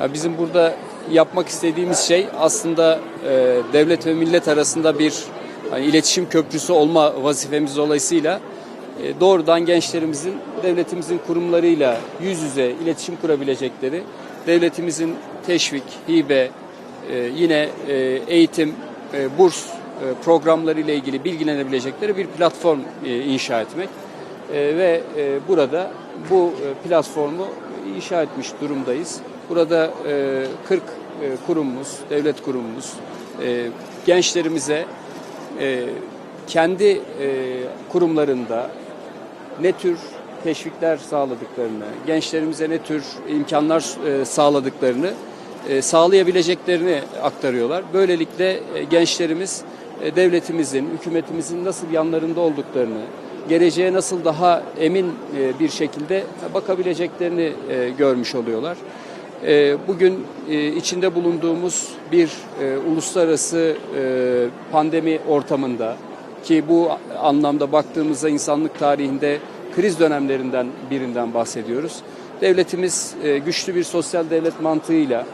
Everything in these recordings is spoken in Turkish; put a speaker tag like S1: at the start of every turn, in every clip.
S1: Bizim burada yapmak istediğimiz şey aslında e, devlet ve millet arasında bir hani iletişim köprüsü olma vazifemiz dolayısıyla e, doğrudan gençlerimizin devletimizin kurumlarıyla yüz yüze iletişim kurabilecekleri, devletimizin teşvik, hibe, e, yine eğitim, burs programları ile ilgili bilgilenebilecekleri bir platform inşa etmek. Ve burada bu platformu inşa etmiş durumdayız. Burada e, 40 e, kurumumuz, devlet kurumumuz e, gençlerimize e, kendi e, kurumlarında ne tür teşvikler sağladıklarını, gençlerimize ne tür imkanlar e, sağladıklarını e, sağlayabileceklerini aktarıyorlar. Böylelikle e, gençlerimiz e, devletimizin, hükümetimizin nasıl yanlarında olduklarını, geleceğe nasıl daha emin e, bir şekilde bakabileceklerini e, görmüş oluyorlar. E, Bugün e, içinde bulunduğumuz bir e, uluslararası e, pandemi ortamında ki bu anlamda baktığımızda insanlık tarihinde kriz dönemlerinden birinden bahsediyoruz. Devletimiz güçlü bir sosyal devlet mantığıyla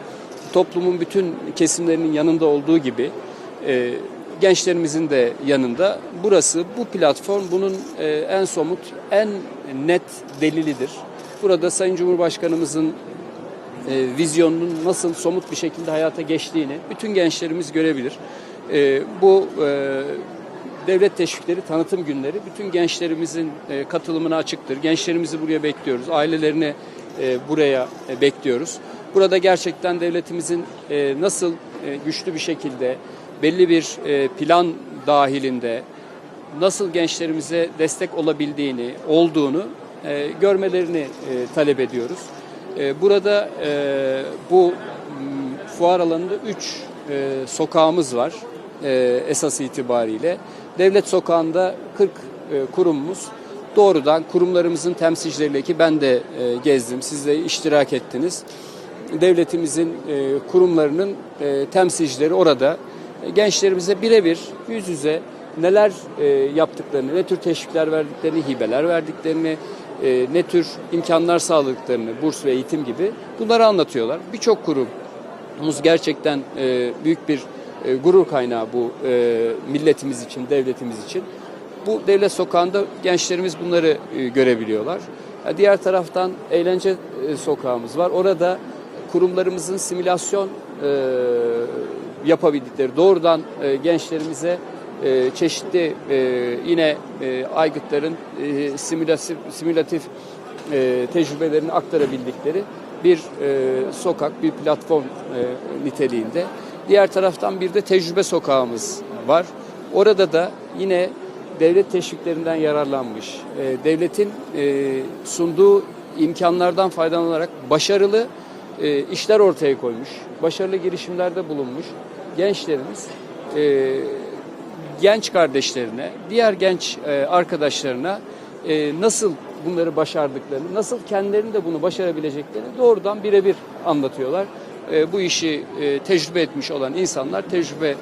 S1: toplumun bütün kesimlerinin yanında olduğu gibi gençlerimizin de yanında. Burası, bu platform bunun en somut, en net delilidir. Burada Sayın Cumhurbaşkanımızın e, vizyonunun nasıl somut bir şekilde hayata geçtiğini bütün gençlerimiz görebilir. E, bu e, devlet teşvikleri tanıtım günleri bütün gençlerimizin e, katılımına açıktır. Gençlerimizi buraya bekliyoruz. Ailelerini e, buraya e, bekliyoruz. Burada gerçekten devletimizin e, nasıl e, güçlü bir şekilde belli bir e, plan dahilinde nasıl gençlerimize destek olabildiğini, olduğunu e, görmelerini e, talep ediyoruz. E, burada e, bu fuar alanında üç e, sokağımız var e, esas itibariyle. Devlet sokağında 40 e, kurumumuz doğrudan kurumlarımızın temsilcileriyle ki ben de gezdim, siz de iştirak ettiniz. Devletimizin kurumlarının temsilcileri orada gençlerimize birebir yüz yüze neler yaptıklarını, ne tür teşvikler verdiklerini, hibeler verdiklerini, e, ne tür imkanlar sağladıklarını, burs ve eğitim gibi bunları anlatıyorlar. Birçok kurumumuz gerçekten e, büyük bir e, gurur kaynağı bu e, milletimiz için, devletimiz için. Bu devlet sokağında gençlerimiz bunları e, görebiliyorlar. Ya Diğer taraftan eğlence e, sokağımız var. Orada kurumlarımızın simülasyon e, yapabildikleri, doğrudan e, gençlerimize e, çeşitli e, yine e, aygıtların e, simülatif, simülatif e, tecrübelerini aktarabildikleri bir e, sokak, bir platform e, niteliğinde. Diğer taraftan bir de tecrübe sokağımız var. Orada da yine devlet teşviklerinden yararlanmış, e, devletin e, sunduğu imkanlardan faydalanarak başarılı e, işler ortaya koymuş, başarılı girişimlerde bulunmuş gençlerimiz e, genç kardeşlerine, diğer genç e, arkadaşlarına e, nasıl bunları başardıklarını, nasıl kendilerinin de bunu başarabileceklerini doğrudan birebir anlatıyorlar. E, bu işi tecrübe etmiş olan insanlar tecrübe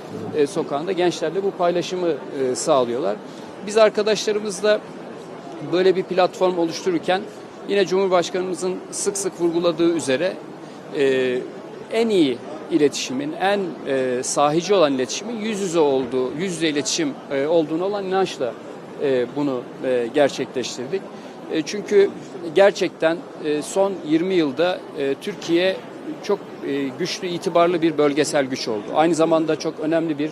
S1: sokağında gençlerle bu paylaşımı sağlıyorlar. Biz arkadaşlarımızla böyle bir platform oluştururken yine Cumhurbaşkanımızın sık sık vurguladığı üzere en iyi iletişimin, en e, sahici olan iletişimin yüz yüze olduğu, yüz yüze iletişim e, olduğunu olan inançla e, bunu e, gerçekleştirdik. E, çünkü gerçekten e, son 20 yılda e, Türkiye çok e, güçlü, itibarlı bir bölgesel güç oldu. Aynı zamanda çok önemli bir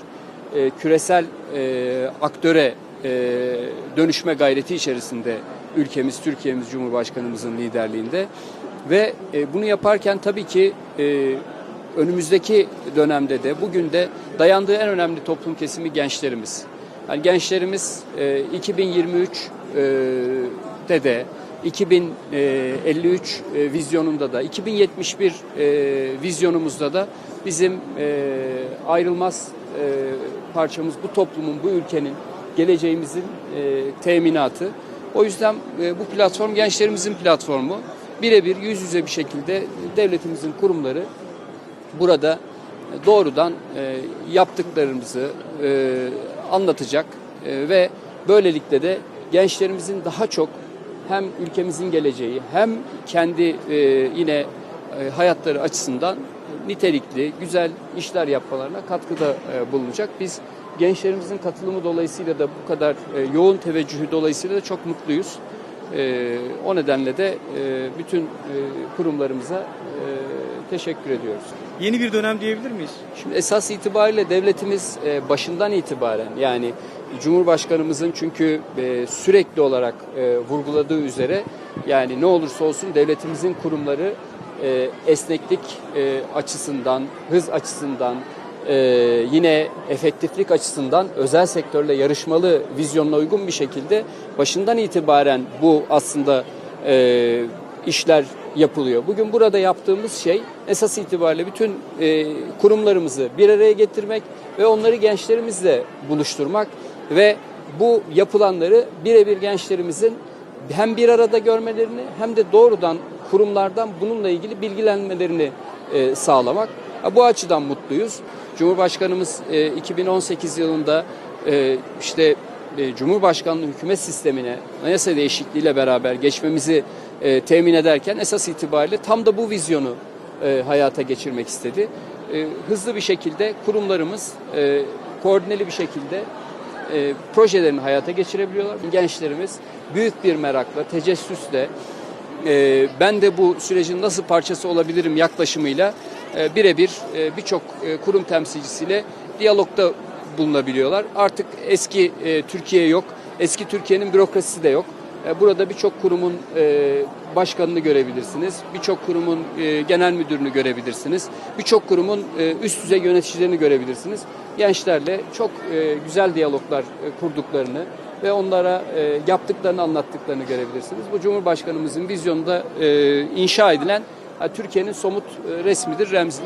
S1: e, küresel e, aktöre e, dönüşme gayreti içerisinde ülkemiz, Türkiye'miz Cumhurbaşkanımızın liderliğinde ve e, bunu yaparken tabii ki e, önümüzdeki dönemde de bugün de dayandığı en önemli toplum kesimi gençlerimiz. Yani gençlerimiz e, 2023 e, de de 2053 e, vizyonunda da 2071 e, vizyonumuzda da bizim e, ayrılmaz parçamız bu toplumun, bu ülkenin, geleceğimizin teminatı. O yüzden bu platform gençlerimizin platformu. Birebir yüz yüze bir şekilde devletimizin kurumları burada doğrudan e, yaptıklarımızı e, anlatacak e, ve böylelikle de gençlerimizin daha çok hem ülkemizin geleceği hem kendi e, yine e, hayatları açısından nitelikli, güzel işler yapmalarına katkıda e, bulunacak. Biz gençlerimizin katılımı dolayısıyla da bu kadar e, yoğun teveccühü dolayısıyla da çok mutluyuz. E, O nedenle de e, bütün e, kurumlarımıza e, teşekkür ediyoruz.
S2: Yeni bir dönem diyebilir miyiz?
S1: Şimdi esas itibariyle devletimiz e, başından itibaren yani Cumhurbaşkanımızın çünkü e, sürekli olarak e, vurguladığı üzere yani ne olursa olsun devletimizin kurumları esneklik açısından, hız açısından, e, yine efektiflik açısından özel sektörle yarışmalı vizyonuna uygun bir şekilde başından itibaren bu aslında e, işler yapılıyor. Bugün burada yaptığımız şey esas itibariyle bütün e, kurumlarımızı bir araya getirmek ve onları gençlerimizle buluşturmak ve bu yapılanları birebir gençlerimizin hem bir arada görmelerini hem de doğrudan kurumlardan bununla ilgili bilgilenmelerini e, sağlamak. Bu açıdan mutluyuz. Cumhurbaşkanımız e, 2018 yılında e, işte e, Cumhurbaşkanlığı hükümet sistemine anayasa değişikliğiyle beraber geçmemizi e, temin ederken esas itibariyle tam da bu vizyonu e, hayata geçirmek istedi. E, hızlı bir şekilde kurumlarımız e, koordineli bir şekilde e, projelerini hayata geçirebiliyorlar. Gençlerimiz büyük bir merakla, tecessüsle e, ben de bu sürecin nasıl parçası olabilirim yaklaşımıyla e, birebir e, birçok e, kurum temsilcisiyle diyalogda bulunabiliyorlar. Artık eski e, Türkiye yok, eski Türkiye'nin bürokrasisi de yok. E, Burada birçok kurumun e, başkanını görebilirsiniz, birçok kurumun e, genel müdürünü görebilirsiniz, birçok kurumun e, üst düzey yöneticilerini görebilirsiniz. Gençlerle çok e, güzel diyaloglar e, kurduklarını ve onlara e, yaptıklarını anlattıklarını görebilirsiniz. Bu Cumhurbaşkanımızın vizyonunda e, inşa edilen Türkiye'nin somut e, resmidir, remzidir.